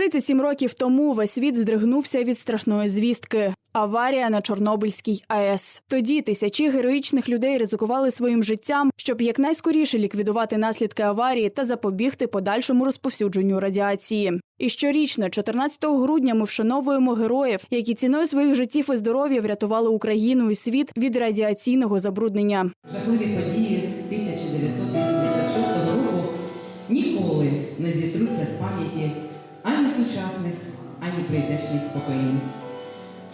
37 років тому весь світ здригнувся від страшної звістки. Аварія на Чорнобильській АЕС. Тоді тисячі героїчних людей ризикували своїм життям, щоб якнайскоріше ліквідувати наслідки аварії та запобігти подальшому розповсюдженню радіації. І щорічно, 14 грудня, ми вшановуємо героїв, які ціною своїх життів і здоров'я врятували Україну і світ від радіаційного забруднення. Жахливі події 1986 року ніколи не зітруться з пам'яті ані сучасних, ані прийдешніх поколінь.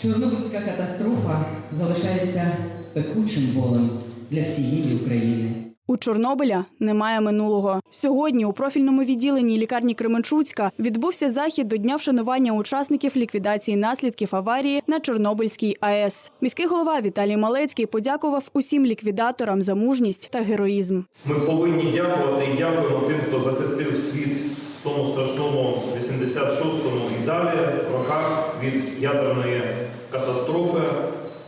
Чорнобильська катастрофа залишається пекучим болем для всієї України. У Чорнобиля немає минулого. Сьогодні у профільному відділенні лікарні Кременчуцька відбувся захід до дня вшанування учасників ліквідації наслідків аварії на Чорнобильській АЕС. Міський голова Віталій Малецький подякував усім ліквідаторам за мужність та героїзм. Ми повинні дякувати і дякуємо тим, хто захистив світ тому страшному 86-му і далі роках від ядерної катастрофи.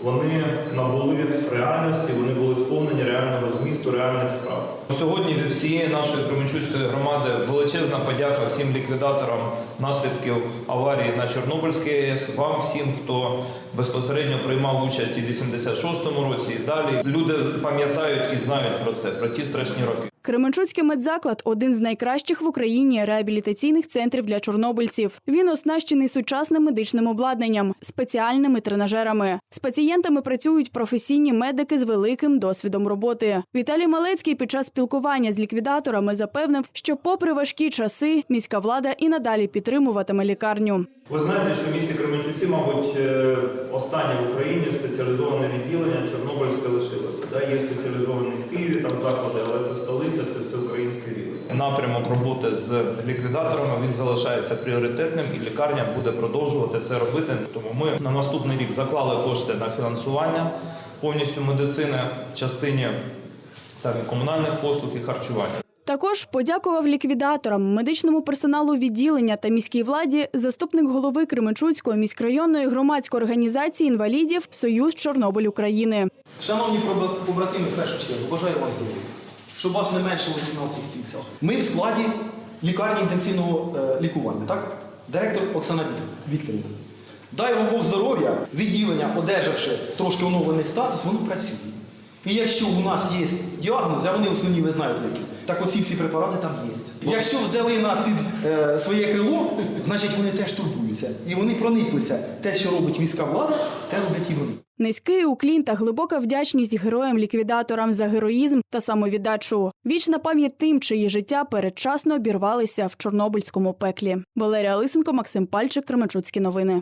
Вони набули реальності, вони були сповнені реального змісту, реальних справ. Сьогодні від всієї нашої Кременчуцької громади величезна подяка всім ліквідаторам наслідків аварії на Чорнобильській АЕС, вам всім, хто безпосередньо приймав участь в 86-му році і далі. Люди пам'ятають і знають про це, про ті страшні роки. Кременчуцький медзаклад один з найкращих в Україні реабілітаційних центрів для чорнобильців. Він оснащений сучасним медичним обладнанням, спеціальними тренажерами. З пацієнтами працюють професійні медики з великим досвідом роботи. Віталій Малецький під час спілкування з ліквідаторами запевнив, що, попри важкі часи, міська влада і надалі підтримуватиме лікарню. Ви знаєте, що в місті Кременчуці, мабуть, е, останнє в Україні спеціалізоване відділення Чорнобильське лишилося. Є спеціалізовані в Києві там заклади, але це всеукраїнський рівень. Напрямок роботи з ліквідаторами він залишається пріоритетним, і лікарня буде продовжувати це робити. Тому ми на наступний рік заклали кошти на фінансування повністю медицини в частині там і комунальних послуг і харчування. Також подякував ліквідаторам, медичному персоналу відділення та міській владі заступник голови Кременчуцької міськрайонної громадської організації інвалідів Союз Чорнобиль України. Шановні побра- побратими, в першу чергу, бажаю вам здоров'я, щоб вас не меншило на цих стільцях. Ми в складі лікарні інтенсивного е, лікування, так? Директор Оксана Вік- Вікторівна. Дай вам Бог здоров'я, відділення, одержавши трошки оновлений статус, воно працює. І якщо у нас є діагнози, а вони основні ви знаєте які, так оці всі препарати там є. Якщо взяли нас під е, своє крило, значить вони теж турбуються. І вони прониклися. Те, що робить міська влада, те роблять і вони. Низький уклін та глибока вдячність героям-ліквідаторам за героїзм та самовіддачу. Вічна пам'ять тим, чиї життя передчасно обірвалися в чорнобильському пеклі. Валерія Лисенко, Максим Пальчик, Кременчуцькі новини.